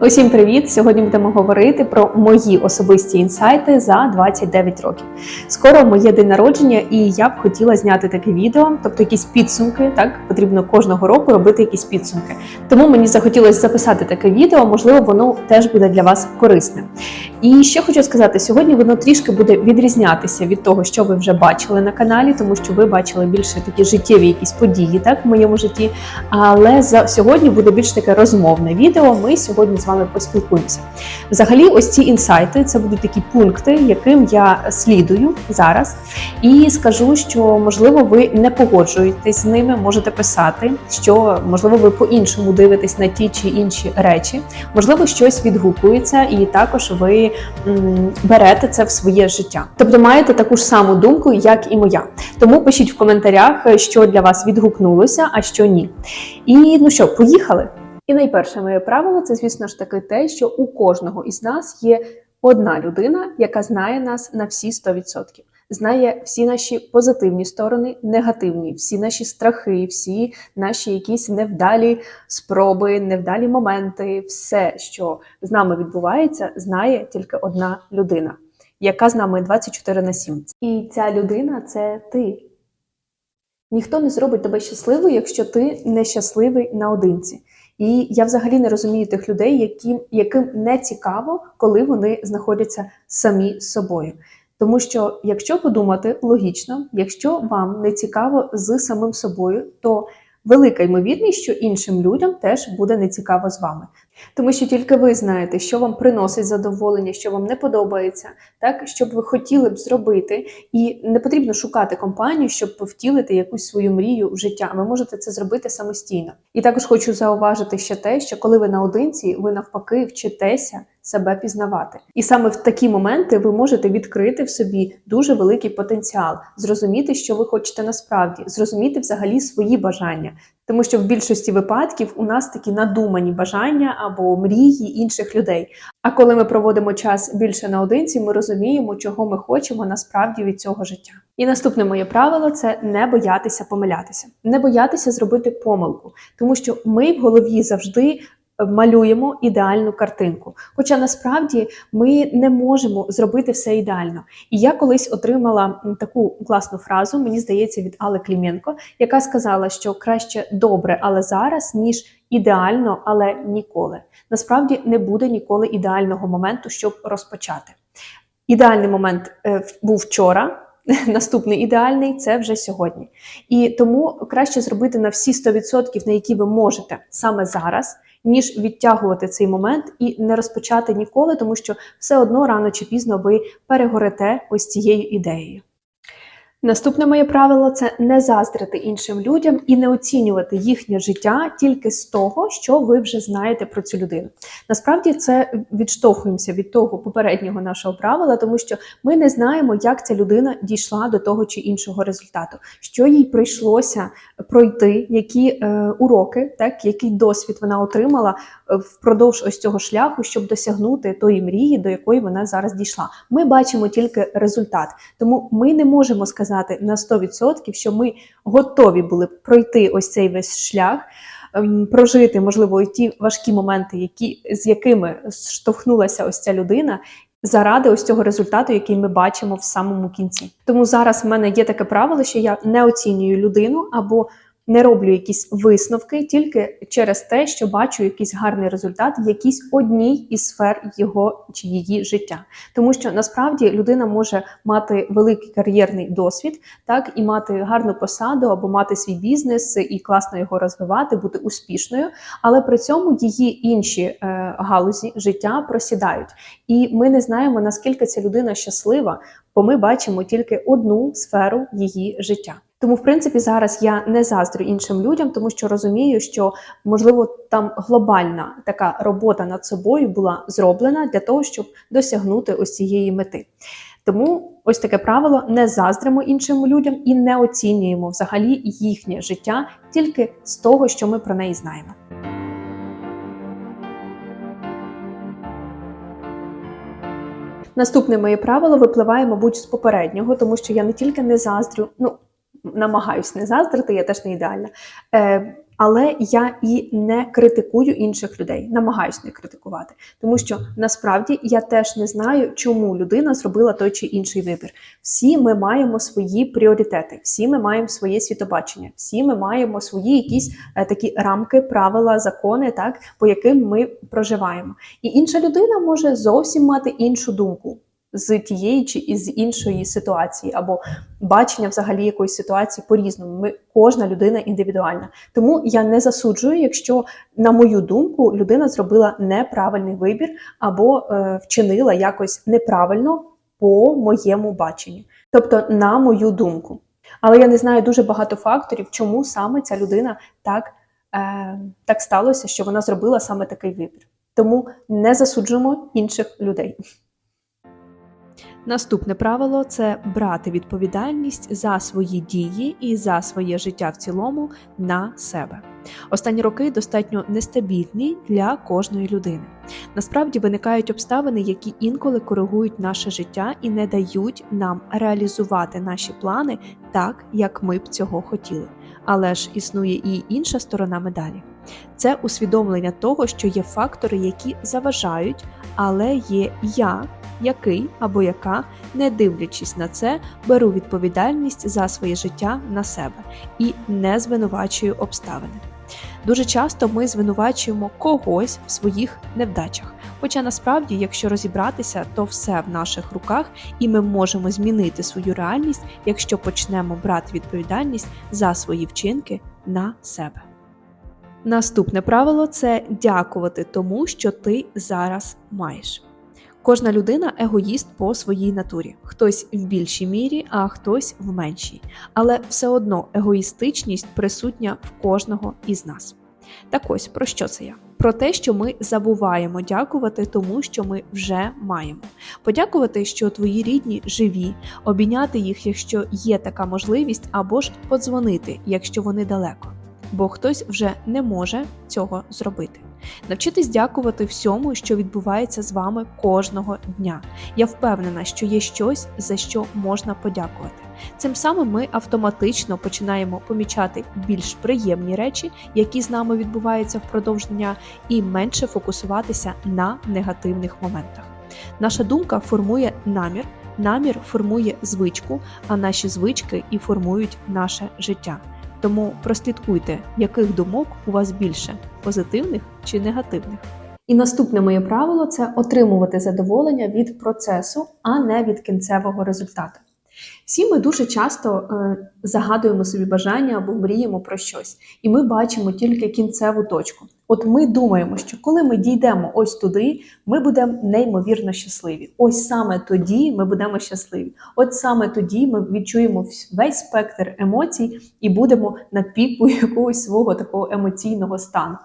Усім привіт! Сьогодні будемо говорити про мої особисті інсайти за 29 років. Скоро моє день народження, і я б хотіла зняти таке відео, тобто якісь підсумки. Так потрібно кожного року робити якісь підсумки. Тому мені захотілося записати таке відео. Можливо, воно теж буде для вас корисним. І ще хочу сказати, сьогодні воно трішки буде відрізнятися від того, що ви вже бачили на каналі, тому що ви бачили більше такі життєві якісь події, так в моєму житті. Але за сьогодні буде більш таке розмовне відео. Ми сьогодні з вами поспілкуємося. Взагалі, ось ці інсайти це будуть такі пункти, яким я слідую зараз, і скажу, що можливо ви не погоджуєтесь з ними, можете писати, що можливо ви по-іншому дивитесь на ті чи інші речі, можливо, щось відгукується, і також ви м, берете це в своє життя. Тобто маєте таку ж саму думку, як і моя. Тому пишіть в коментарях, що для вас відгукнулося, а що ні. І ну що, поїхали. І найперше моє правило це, звісно ж таки, те, що у кожного із нас є одна людина, яка знає нас на всі 100%. Знає всі наші позитивні сторони, негативні, всі наші страхи, всі наші якісь невдалі спроби, невдалі моменти, все, що з нами відбувається, знає тільки одна людина, яка з нами 24 на 7. І ця людина це ти. Ніхто не зробить тебе щасливою, якщо ти нещасливий наодинці. І я взагалі не розумію тих людей, яким, яким не цікаво, коли вони знаходяться самі з собою. Тому що, якщо подумати логічно, якщо вам не цікаво з самим собою, то велика ймовірність, що іншим людям теж буде нецікаво з вами. Тому що тільки ви знаєте, що вам приносить задоволення, що вам не подобається, так що б ви хотіли б зробити, і не потрібно шукати компанію, щоб повтілити якусь свою мрію в життя. Ви можете це зробити самостійно. І також хочу зауважити ще те, що коли ви наодинці, ви навпаки вчитеся себе пізнавати. І саме в такі моменти ви можете відкрити в собі дуже великий потенціал, зрозуміти, що ви хочете насправді, зрозуміти взагалі свої бажання. Тому що в більшості випадків у нас такі надумані бажання або мрії інших людей. А коли ми проводимо час більше наодинці, ми розуміємо, чого ми хочемо насправді від цього життя. І наступне моє правило це не боятися помилятися, не боятися зробити помилку, тому що ми в голові завжди малюємо ідеальну картинку. Хоча насправді ми не можемо зробити все ідеально. І я колись отримала таку класну фразу, мені здається, від Али Кліменко, яка сказала, що краще добре, але зараз, ніж ідеально, але ніколи. Насправді не буде ніколи ідеального моменту, щоб розпочати. Ідеальний момент е, був вчора. Наступний ідеальний це вже сьогодні. І тому краще зробити на всі 100%, на які ви можете саме зараз, ніж відтягувати цей момент і не розпочати ніколи, тому що все одно рано чи пізно ви перегорите ось цією ідеєю. Наступне моє правило це не заздрити іншим людям і не оцінювати їхнє життя тільки з того, що ви вже знаєте про цю людину. Насправді це відштовхуємося від того попереднього нашого правила, тому що ми не знаємо, як ця людина дійшла до того чи іншого результату, що їй прийшлося пройти, які е, уроки, так який досвід вона отримала е, впродовж ось цього шляху, щоб досягнути тої мрії, до якої вона зараз дійшла. Ми бачимо тільки результат, тому ми не можемо сказати на 100%, що ми готові були б пройти ось цей весь шлях. ем, Прожити, можливо, ті важкі моменти, які, з якими штовхнулася ось ця людина, заради ось цього результату, який ми бачимо в самому кінці. Тому зараз в мене є таке правило, що я не оцінюю людину або не роблю якісь висновки тільки через те, що бачу якийсь гарний результат в якійсь одній із сфер його чи її життя. Тому що насправді людина може мати великий кар'єрний досвід, так і мати гарну посаду або мати свій бізнес і класно його розвивати, бути успішною, але при цьому її інші е, галузі життя просідають. І ми не знаємо наскільки ця людина щаслива, бо ми бачимо тільки одну сферу її життя. Тому, в принципі, зараз я не заздрю іншим людям, тому що розумію, що можливо там глобальна така робота над собою була зроблена для того, щоб досягнути ось цієї мети. Тому ось таке правило: не заздримо іншим людям і не оцінюємо взагалі їхнє життя тільки з того, що ми про неї знаємо. Наступне моє правило випливає, мабуть, з попереднього, тому що я не тільки не заздрю, ну намагаюсь не заздрити, я теж не ідеальна. Е, Але я і не критикую інших людей, намагаюсь не критикувати, тому що насправді я теж не знаю, чому людина зробила той чи інший вибір. Всі ми маємо свої пріоритети, всі ми маємо своє світобачення, всі ми маємо свої якісь е, такі рамки, правила, закони, так по яким ми проживаємо. І інша людина може зовсім мати іншу думку з тієї чи із іншої ситуації, або бачення взагалі якоїсь ситуації по-різному. Ми кожна людина індивідуальна. Тому я не засуджую, якщо, на мою думку, людина зробила неправильний вибір або е, вчинила якось неправильно по моєму баченню, тобто на мою думку. Але я не знаю дуже багато факторів, чому саме ця людина так, е, так сталося, що вона зробила саме такий вибір. Тому не засуджуємо інших людей. Наступне правило це брати відповідальність за свої дії і за своє життя в цілому на себе. Останні роки достатньо нестабільні для кожної людини. Насправді виникають обставини, які інколи коригують наше життя і не дають нам реалізувати наші плани так, як ми б цього хотіли. Але ж існує і інша сторона медалі. Це усвідомлення того, що є фактори, які заважають, але є я, який або яка, не дивлячись на це, беру відповідальність за своє життя на себе і не звинувачую обставини. Дуже часто ми звинувачуємо когось в своїх невдачах. Хоча насправді, якщо розібратися, то все в наших руках, і ми можемо змінити свою реальність, якщо почнемо брати відповідальність за свої вчинки на себе. Наступне правило це дякувати тому, що ти зараз маєш. Кожна людина егоїст по своїй натурі, хтось в більшій мірі, а хтось в меншій. Але все одно егоїстичність присутня в кожного із нас. Так ось про що це я? Про те, що ми забуваємо дякувати тому, що ми вже маємо. Подякувати, що твої рідні живі, обійняти їх, якщо є така можливість, або ж подзвонити, якщо вони далеко. Бо хтось вже не може цього зробити. Навчитись дякувати всьому, що відбувається з вами кожного дня. Я впевнена, що є щось, за що можна подякувати. Цим самим ми автоматично починаємо помічати більш приємні речі, які з нами відбуваються впродовж дня, і менше фокусуватися на негативних моментах. Наша думка формує намір, намір формує звичку, а наші звички і формують наше життя. Тому прослідкуйте, яких думок у вас більше позитивних чи негативних. І наступне моє правило це отримувати задоволення від процесу, а не від кінцевого результату. Всі ми дуже часто е, загадуємо собі бажання або мріємо про щось, і ми бачимо тільки кінцеву точку. От ми думаємо, що коли ми дійдемо ось туди, ми будемо неймовірно щасливі. Ось саме тоді ми будемо щасливі. От саме тоді ми відчуємо весь спектр емоцій і будемо на піку якогось свого такого емоційного стану.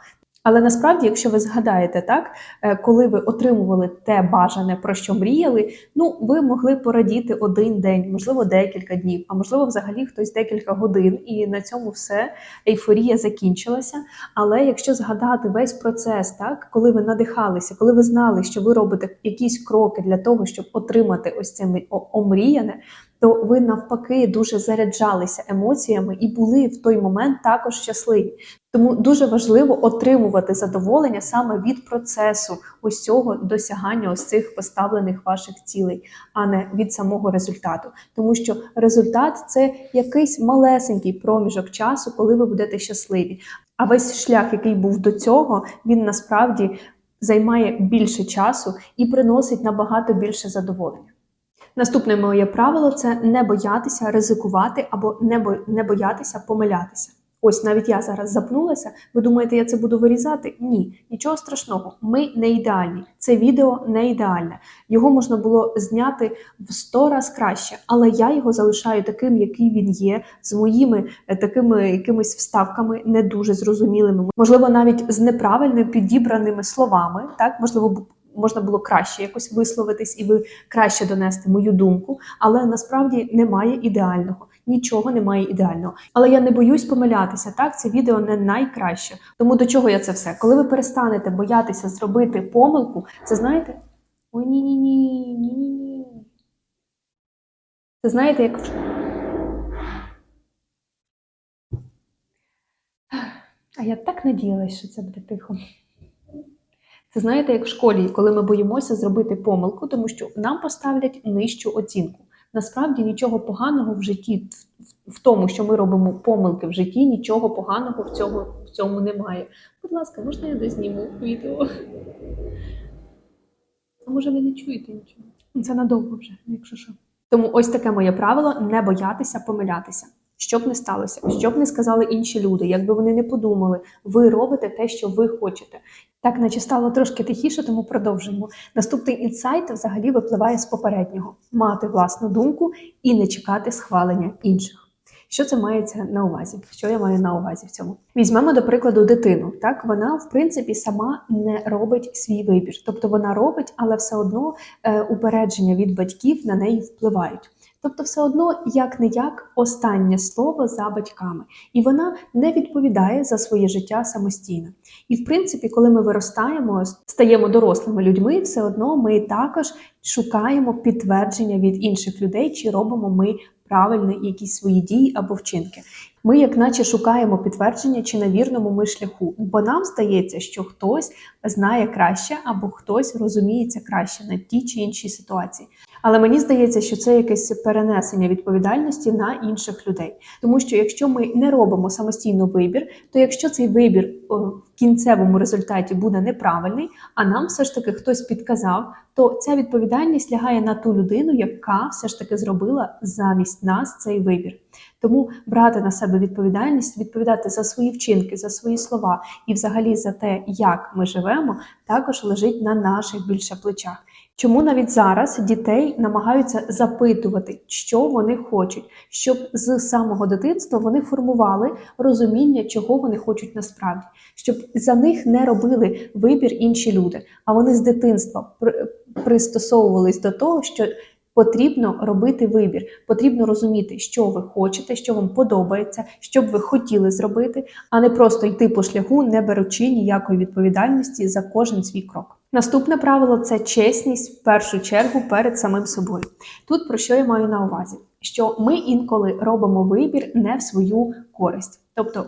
Але насправді, якщо ви згадаєте так, е, коли ви отримували те бажане, про що мріяли, ну ви могли порадіти один день, можливо, декілька днів, а можливо, взагалі хтось декілька годин, і на цьому все ейфорія закінчилася. Але якщо згадати весь процес, так коли ви надихалися, коли ви знали, що ви робите якісь кроки для того, щоб отримати ось це омріяне, то ви навпаки дуже заряджалися емоціями і були в той момент також щасливі. Тому дуже важливо отримувати задоволення саме від процесу ось цього досягання ось цих поставлених ваших цілей, а не від самого результату. Тому що результат це якийсь малесенький проміжок часу, коли ви будете щасливі. А весь шлях, який був до цього, він насправді займає більше часу і приносить набагато більше задоволення. Наступне моє правило це не боятися ризикувати або не бо не боятися помилятися. Ось навіть я зараз запнулася. Ви думаєте, я це буду вирізати? Ні, нічого страшного. Ми не ідеальні. Це відео не ідеальне. Його можна було зняти в сто раз краще, але я його залишаю таким, який він є, з моїми е, такими якимись вставками, не дуже зрозумілими. Можливо, навіть з неправильно підібраними словами. Так, можливо, можна було краще якось висловитись і ви краще донести мою думку, але насправді немає ідеального. Нічого немає ідеального. Але я не боюсь помилятися. Так, це відео не найкраще. Тому до чого я це все? Коли ви перестанете боятися зробити помилку, це знаєте? Ой, ні-ні-ні, ні-ні-ні. Це знаєте, як. А я так надіялась, що це буде тихо. Це знаєте, як в школі, коли ми боїмося зробити помилку, тому що нам поставлять нижчу оцінку. Насправді нічого поганого в житті, в- тому, що ми робимо помилки в житті, нічого поганого в цьому, в цьому немає. Будь ласка, можна я дозніму відео? А може ви не чуєте нічого? Це надовго вже, якщо що. Тому ось таке моє правило: не боятися помилятися. Що б не сталося, що б не сказали інші люди, якби вони не подумали, ви робите те, що ви хочете. Так, наче стало трошки тихіше, тому продовжуємо. Наступний інсайт взагалі випливає з попереднього: мати власну думку і не чекати схвалення інших. Що це мається на увазі? Що я маю на увазі в цьому? Візьмемо до прикладу дитину. Так вона в принципі сама не робить свій вибір, тобто вона робить, але все одно е, упередження від батьків на неї впливають. Тобто, все одно, як не як, останнє слово за батьками, і вона не відповідає за своє життя самостійно. І в принципі, коли ми виростаємо, стаємо дорослими людьми, все одно ми також шукаємо підтвердження від інших людей, чи робимо ми правильні якісь свої дії або вчинки. Ми, як наче, шукаємо підтвердження, чи на вірному ми шляху, бо нам здається, що хтось знає краще або хтось розуміється краще на тій чи іншій ситуації. Але мені здається, що це якесь перенесення відповідальності на інших людей. Тому що якщо ми не робимо самостійно вибір, то якщо цей вибір в кінцевому результаті буде неправильний, а нам все ж таки хтось підказав, то ця відповідальність лягає на ту людину, яка все ж таки зробила замість нас цей вибір. Тому брати на себе відповідальність, відповідати за свої вчинки, за свої слова і взагалі за те, як ми живемо, також лежить на наших більше плечах. Чому навіть зараз дітей намагаються запитувати, що вони хочуть, щоб з самого дитинства вони формували розуміння, чого вони хочуть насправді, щоб за них не робили вибір інші люди, а вони з дитинства при- пристосовувались до того, що потрібно робити вибір, потрібно розуміти, що ви хочете, що вам подобається, що б ви хотіли зробити, а не просто йти по шляху, не беручи ніякої відповідальності за кожен свій крок. Наступне правило це чесність в першу чергу перед самим собою. Тут про що я маю на увазі? Що ми інколи робимо вибір не в свою користь. Тобто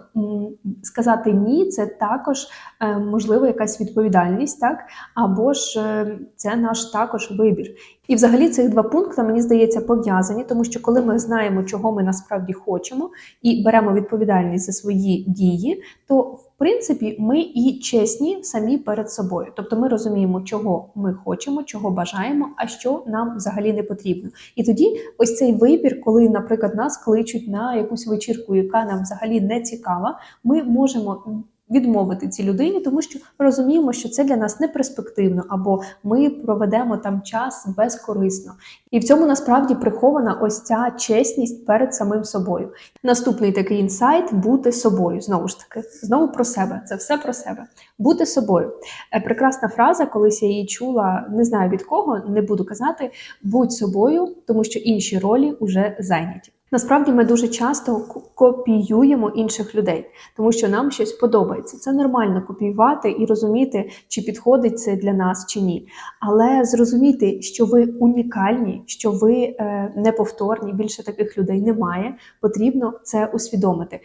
сказати ні, це також е, можливо якась відповідальність, так або ж е, це наш також вибір. І взагалі цих два пункти мені здається пов'язані, тому що коли ми знаємо, чого ми насправді хочемо, і беремо відповідальність за свої дії, то в принципі ми і чесні самі перед собою. Тобто ми розуміємо, чого ми хочемо, чого бажаємо, а що нам взагалі не потрібно. І тоді ось цей вибір, коли, наприклад, нас кличуть на якусь вечірку, яка нам взагалі не цікава, ми можемо. Відмовити цій людині, тому що розуміємо, що це для нас не перспективно, або ми проведемо там час безкорисно. І в цьому насправді прихована ось ця чесність перед самим собою. Наступний такий інсайт бути собою. Знову ж таки, знову про себе. Це все про себе. Бути собою. Е, Прекрасна фраза, колись я її чула, не знаю від кого, не буду казати. Будь собою, тому що інші ролі вже зайняті. Насправді ми дуже часто копіюємо інших людей, тому що нам щось подобається. Це нормально копіювати і розуміти, чи підходить це для нас чи ні. Але зрозуміти, що ви унікальні, що ви е, неповторні, більше таких людей немає. Потрібно це усвідомити.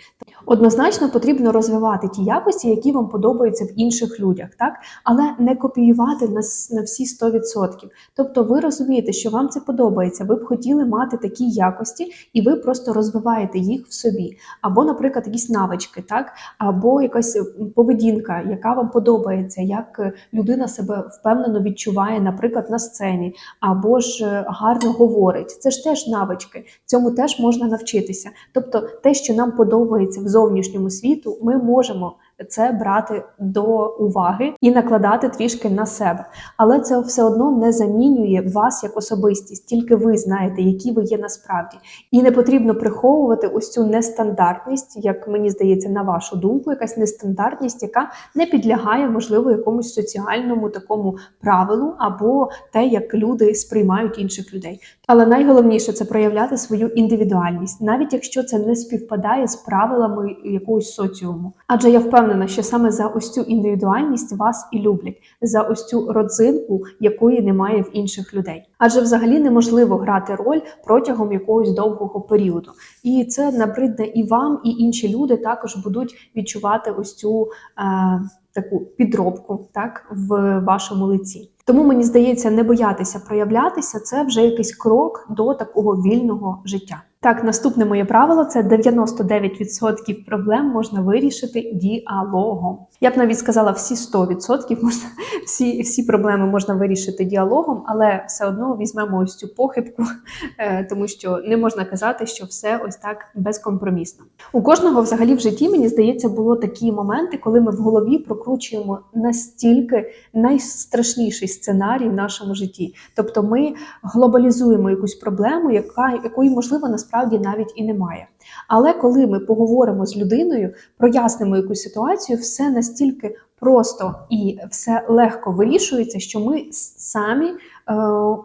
Однозначно потрібно розвивати ті якості, які вам подобаються в інших людях, так але не копіювати на, на всі 100%. Тобто, ви розумієте, що вам це подобається. Ви б хотіли мати такі якості, і ви просто розвиваєте їх в собі. Або, наприклад, якісь навички, так або якась поведінка, яка вам подобається, як е, людина себе впевнено відчуває, наприклад, на сцені, або ж е, гарно говорить. Це ж теж навички. Цьому теж можна навчитися. Тобто, те, що нам подобається в зовнішньому світу, ми можемо це брати до уваги і накладати трішки на себе. Але це все одно не замінює вас як особистість, тільки ви знаєте, які ви є насправді. І не потрібно приховувати ось цю нестандартність, як мені здається, на вашу думку, якась нестандартність, яка не підлягає, можливо, якомусь соціальному такому правилу, або те, як люди сприймають інших людей. Але найголовніше це проявляти свою індивідуальність, навіть якщо це не співпадає з правилами якогось соціуму. Адже я впевнена, впевнена, що саме за ось цю індивідуальність вас і люблять, за ось цю родзинку, якої немає в інших людей. Адже взагалі неможливо грати роль протягом якогось довгого періоду. І це набридне і вам, і інші люди також будуть відчувати ось цю е, таку підробку так в вашому лиці. Тому мені здається, не боятися проявлятися це вже якийсь крок до такого вільного життя. Так, наступне моє правило це 99% проблем можна вирішити діалогом. Я б навіть сказала, всі 100% можна, всі, всі проблеми можна вирішити діалогом, але все одно візьмемо ось цю похибку, е, тому що не можна казати, що все ось так безкомпромісно. У кожного взагалі в житті, мені здається, було такі моменти, коли ми в голові прокручуємо настільки найстрашніший сценарій в нашому житті. Тобто ми глобалізуємо якусь проблему, яка, якої, можливо, насправді навіть і немає. Але коли ми поговоримо з людиною, прояснимо якусь ситуацію, все настільки просто і все легко вирішується, що ми самі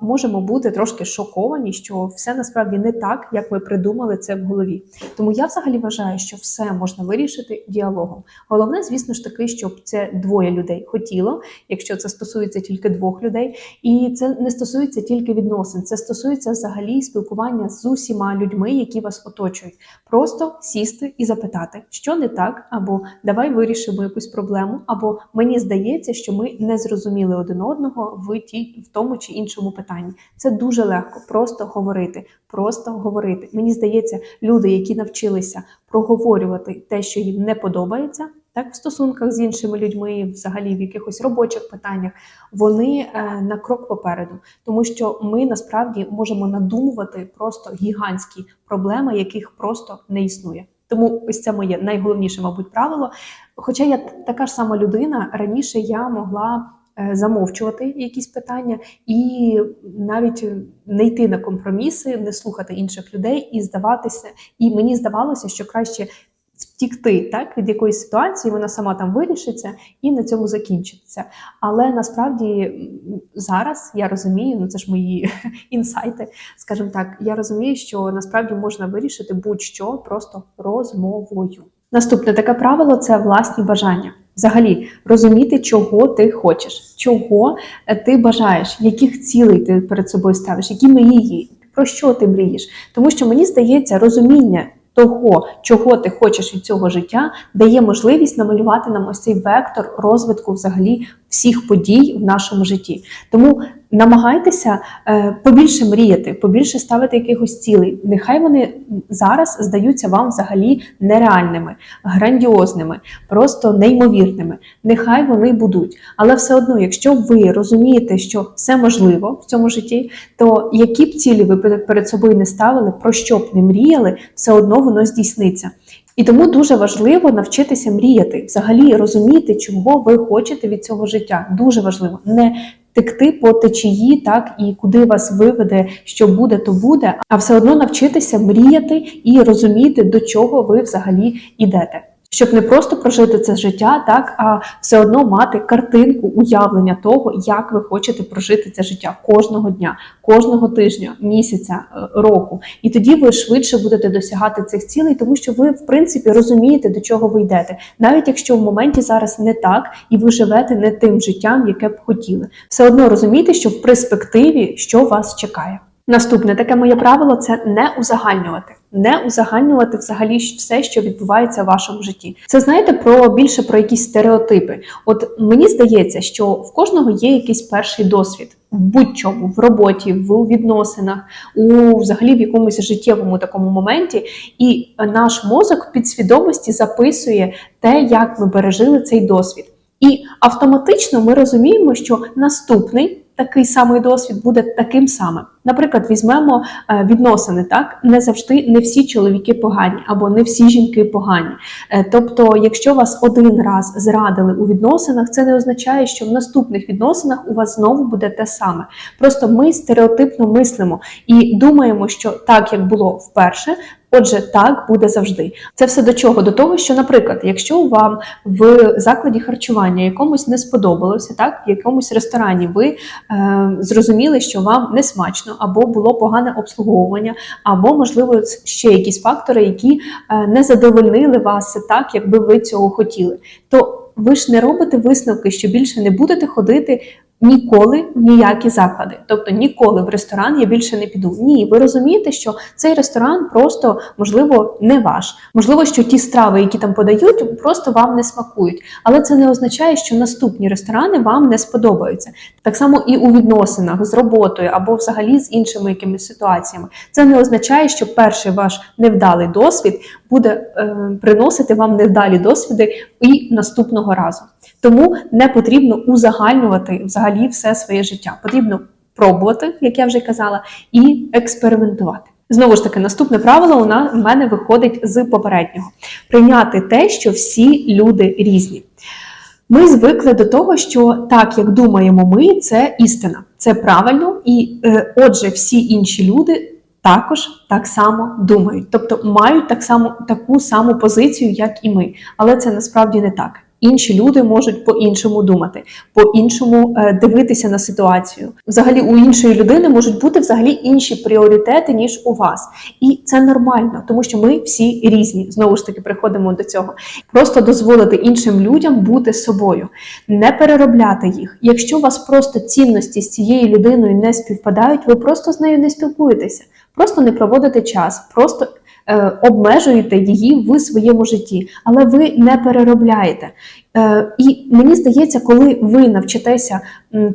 можемо бути трошки шоковані, що все насправді не так, як ми придумали це в голові. Тому я взагалі вважаю, що все можна вирішити діалогом. Головне, звісно ж таки, щоб це двоє людей хотіло, якщо це стосується тільки двох людей, і це не стосується тільки відносин, це стосується взагалі спілкування з усіма людьми, які вас оточують. Просто сісти і запитати, що не так, або давай вирішимо якусь проблему, або мені здається, що ми не зрозуміли один одного в ті в тому чи іншому питанні. Це дуже легко, просто говорити, просто говорити. Мені здається, люди, які навчилися проговорювати те, що їм не подобається. Так, в стосунках з іншими людьми, взагалі в якихось робочих питаннях, вони е, на крок попереду, тому що ми насправді можемо надумувати просто гігантські проблеми, яких просто не існує. Тому ось це моє найголовніше, мабуть, правило. Хоча я така ж сама людина, раніше я могла замовчувати якісь питання і навіть не йти на компроміси, не слухати інших людей і здаватися. І мені здавалося, що краще втікти так від якоїсь ситуації, вона сама там вирішиться і на цьому закінчиться. Але насправді зараз я розумію, ну це ж мої інсайти, скажімо так, я розумію, що насправді можна вирішити будь-що просто розмовою. Наступне таке правило це власні бажання. Взагалі розуміти, чого ти хочеш, чого е, ти бажаєш, яких цілей ти перед собою ставиш, які мрії, про що ти мрієш. Тому що мені здається, розуміння того, чого ти хочеш від цього життя, дає можливість намалювати нам ось цей вектор розвитку взагалі всіх подій в нашому житті. Тому намагайтеся е, побільше мріяти, побільше ставити якихось цілей. Нехай вони зараз здаються вам взагалі нереальними, грандіозними, просто неймовірними. Нехай вони будуть. Але все одно, якщо ви розумієте, що все можливо в цьому житті, то які б цілі ви перед собою не ставили, про що б не мріяли, все одно воно здійсниться. І тому дуже важливо навчитися мріяти, взагалі розуміти, чого ви хочете від цього життя. Дуже важливо не текти по течії, так і куди вас виведе, що буде, то буде, а все одно навчитися мріяти і розуміти, до чого ви взагалі йдете. Щоб не просто прожити це життя, так а все одно мати картинку уявлення того, як ви хочете прожити це життя кожного дня, кожного тижня, місяця, е, року. І тоді ви швидше будете досягати цих цілей, тому що ви, в принципі, розумієте, до чого ви йдете, навіть якщо в моменті зараз не так, і ви живете не тим життям, яке б хотіли. Все одно розумійте, що в перспективі що вас чекає. Наступне таке моє правило це не узагальнювати. Не узагальнювати взагалі все, що відбувається в вашому житті. Це знаєте про більше про якісь стереотипи. От мені здається, що в кожного є якийсь перший досвід в будь-чому, в роботі, в відносинах, у взагалі в якомусь життєвому такому моменті, і наш мозок підсвідомості записує те, як ми пережили цей досвід. І автоматично ми розуміємо, що наступний такий самий досвід буде таким самим. Наприклад, візьмемо е, відносини, так не завжди не всі чоловіки погані, або не всі жінки погані. Е, Тобто, якщо вас один раз зрадили у відносинах, це не означає, що в наступних відносинах у вас знову буде те саме. Просто ми стереотипно мислимо і думаємо, що так як було вперше. Отже, так буде завжди. Це все до чого? До того, що, наприклад, якщо вам в закладі харчування якомусь не сподобалося, так в якомусь ресторані ви е, зрозуміли, що вам не смачно, або було погане обслуговування, або, можливо, ще якісь фактори, які е, не задовольнили вас так, якби ви цього хотіли. То ви ж не робите висновки, що більше не будете ходити ніколи в ніякі заклади. Тобто ніколи в ресторан я більше не піду. Ні, ви розумієте, що цей ресторан просто можливо не ваш. Можливо, що ті страви, які там подають, просто вам не смакують. Але це не означає, що наступні ресторани вам не сподобаються. Так само і у відносинах з роботою або взагалі з іншими якимись ситуаціями. Це не означає, що перший ваш невдалий досвід буде е, приносити вам невдалі досвіди і наступного разу. Тому не потрібно узагальнювати взагалі все своє життя. Потрібно пробувати, як я вже казала, і експериментувати. Знову ж таки, наступне правило у мене виходить з попереднього: прийняти те, що всі люди різні. Ми звикли до того, що так, як думаємо ми, це істина, це правильно, і е, отже, всі інші люди також так само думають, тобто мають так само таку саму позицію, як і ми. Але це насправді не так. Інші люди можуть по-іншому думати, по-іншому е, дивитися на ситуацію. Взагалі, у іншої людини можуть бути взагалі інші пріоритети ніж у вас, і це нормально, тому що ми всі різні. Знову ж таки, приходимо до цього. Просто дозволити іншим людям бути собою, не переробляти їх. Якщо у вас просто цінності з цією людиною не співпадають, ви просто з нею не спілкуєтеся, просто не проводите час, просто. Е, обмежуєте її в своєму житті, але ви не переробляєте. Е, І мені здається, коли ви навчитеся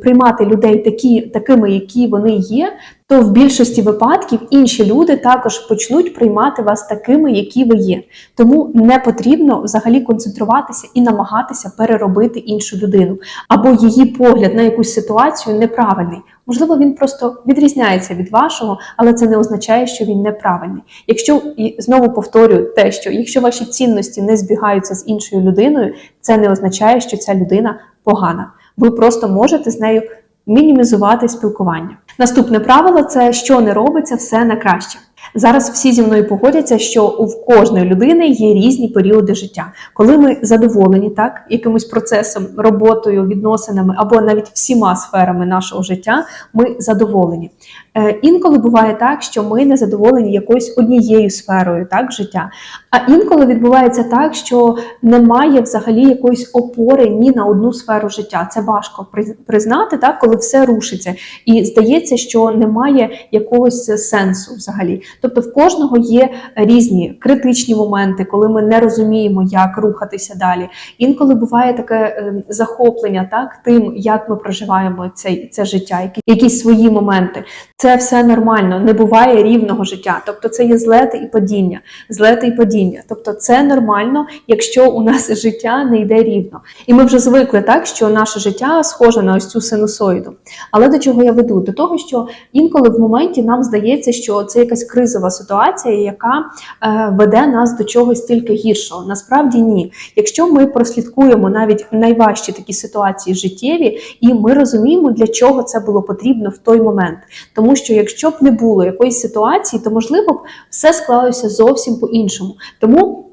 приймати людей такі, такими, які вони є, то в більшості випадків інші люди також почнуть приймати вас такими, які ви є. Тому не потрібно взагалі концентруватися і намагатися переробити іншу людину, або її погляд на якусь ситуацію неправильний. Можливо, він просто відрізняється від вашого, але це не означає, що він неправильний. Якщо і знову повторюю те, що якщо ваші цінності не збігаються з іншою людиною, це не означає, що ця людина погана. Ви просто можете з нею мінімізувати спілкування. Наступне правило це що не робиться, все на краще. Зараз всі зі мною погодяться, що у кожної людини є різні періоди життя, коли ми задоволені так якимось процесом, роботою, відносинами або навіть всіма сферами нашого життя, ми задоволені. Е, інколи буває так, що ми не задоволені якоюсь однією сферою так життя. А інколи відбувається так, що немає взагалі якоїсь опори ні на одну сферу життя. Це важко признати, так, коли все рушиться, і здається, що немає якогось сенсу взагалі. Тобто в кожного є різні критичні моменти, коли ми не розуміємо, як рухатися далі. Інколи буває таке е, захоплення, так тим, як ми проживаємо це, це життя, які, якісь свої моменти. Це все нормально, не буває рівного життя. Тобто це є злети і падіння, злети і падіння. Тобто це нормально, якщо у нас життя не йде рівно. І ми вже звикли так, що наше життя схоже на ось цю синусоїду. Але до чого я веду? До того, що інколи в моменті нам здається, що це якась кризова ситуація, яка е, веде нас до чогось тільки гіршого. Насправді ні. Якщо ми прослідкуємо навіть найважчі такі ситуації життєві, і ми розуміємо, для чого це було потрібно в той момент. Тому що якщо б не було якоїсь ситуації, то можливо б все склалося зовсім по-іншому. Тому е,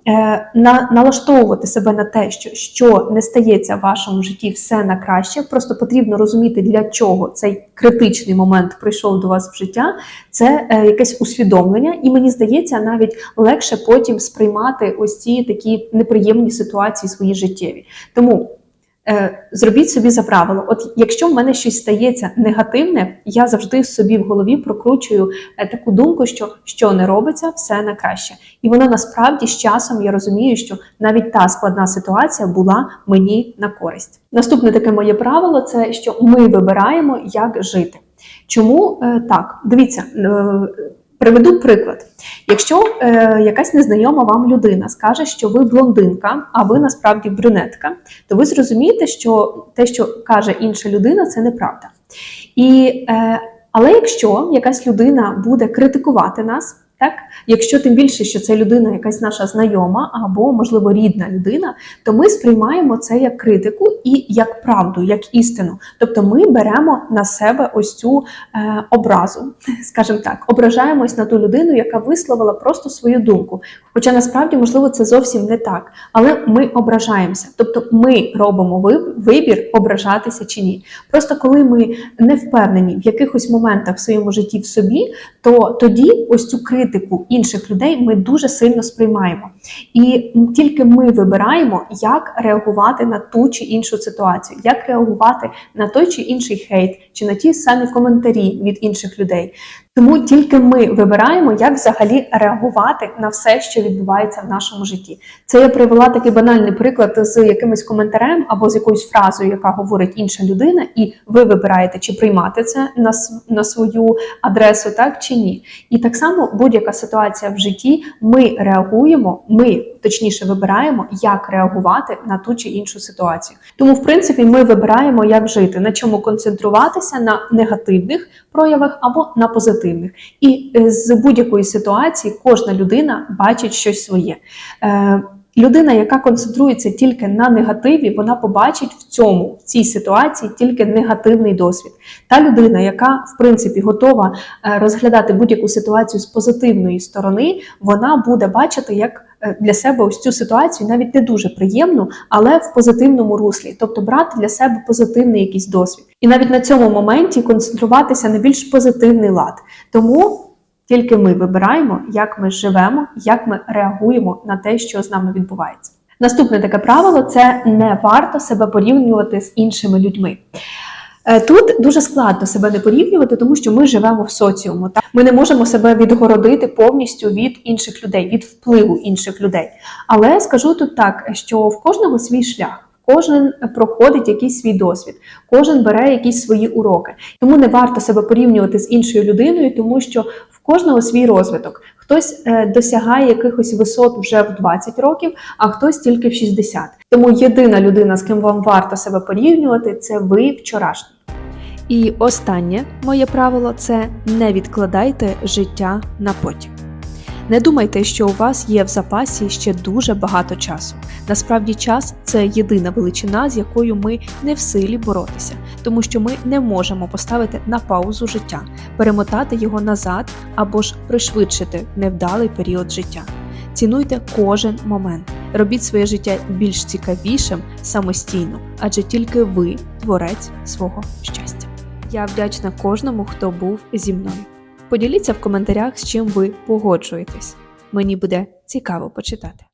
на, налаштовувати себе на те, що що не стається в вашому житті все на краще, просто потрібно розуміти, для чого цей критичний момент прийшов до вас в життя. Це е, якесь усвідомлення, і мені здається, навіть легше потім сприймати ось ці такі неприємні ситуації свої життєві. Тому. Е, зробіть собі за правило. От якщо в мене щось стається негативне, я завжди собі в голові прокручую е, таку думку, що що не робиться, все на краще. І воно насправді з часом я розумію, що навіть та складна ситуація була мені на користь. Наступне таке моє правило це що ми вибираємо, як жити. Чому е, так? Дивіться. Приведу приклад. Якщо е, якась незнайома вам людина скаже, що ви блондинка, а ви насправді брюнетка, то ви зрозумієте, що те, що каже інша людина, це неправда. І, е, Але якщо якась людина буде критикувати нас, Так, якщо тим більше, що це людина, якась наша знайома або, можливо, рідна людина, то ми сприймаємо це як критику і як правду, як істину. Тобто ми беремо на себе ось цю е, образу, скажімо так, ображаємось на ту людину, яка висловила просто свою думку. Хоча насправді, можливо, це зовсім не так, але ми ображаємося. Тобто ми робимо вибір, ображатися чи ні. Просто коли ми не впевнені в якихось моментах в своєму житті в собі, то тоді ось цю критику інших людей ми дуже сильно сприймаємо. І тільки ми вибираємо, як реагувати на ту чи іншу ситуацію, як реагувати на той чи інший хейт, чи на ті самі коментарі від інших людей. Тому тільки ми вибираємо, як взагалі реагувати на все, що відбувається в нашому житті. Це я привела такий банальний приклад з якимось коментарем або з якоюсь фразою, яка говорить інша людина, і ви вибираєте, чи приймати це на, на свою адресу, так чи ні. І так само будь-яка ситуація в житті, ми реагуємо, ми точніше вибираємо, як реагувати на ту чи іншу ситуацію. Тому, в принципі, ми вибираємо, як жити, на чому концентруватися на негативних проявах або на позитивних. І е, з будь-якої ситуації кожна людина бачить щось своє. Е, Людина, яка концентрується тільки на негативі, вона побачить в цьому, в цій ситуації тільки негативний досвід. Та людина, яка в принципі готова е, розглядати будь-яку ситуацію з позитивної сторони, вона буде бачити як для себе ось цю ситуацію навіть не дуже приємну, але в позитивному руслі, тобто брати для себе позитивний якийсь досвід. І навіть на цьому моменті концентруватися на більш позитивний лад. Тому тільки ми вибираємо, як ми живемо, як ми реагуємо на те, що з нами відбувається. Наступне таке правило це не варто себе порівнювати з іншими людьми. Е, Тут дуже складно себе не порівнювати, тому що ми живемо в соціуму. Так? Ми не можемо себе відгородити повністю від інших людей, від впливу інших людей. Але скажу тут так, що в кожного свій шлях. Кожен проходить якийсь свій досвід, кожен бере якісь свої уроки. Тому не варто себе порівнювати з іншою людиною, тому що в кожного свій розвиток. Хтось е, досягає якихось висот вже в 20 років, а хтось тільки в 60. Тому єдина людина, з ким вам варто себе порівнювати, це ви вчорашній. І останнє моє правило це не відкладайте життя на потім. Не думайте, що у вас є в запасі ще дуже багато часу. Насправді, час це єдина величина, з якою ми не в силі боротися, тому що ми не можемо поставити на паузу життя, перемотати його назад або ж пришвидшити невдалий період життя. Цінуйте кожен момент, робіть своє життя більш цікавішим самостійно, адже тільки ви творець свого щастя. Я вдячна кожному, хто був зі мною. Поділіться в коментарях, з чим ви погоджуєтесь. Мені буде цікаво почитати.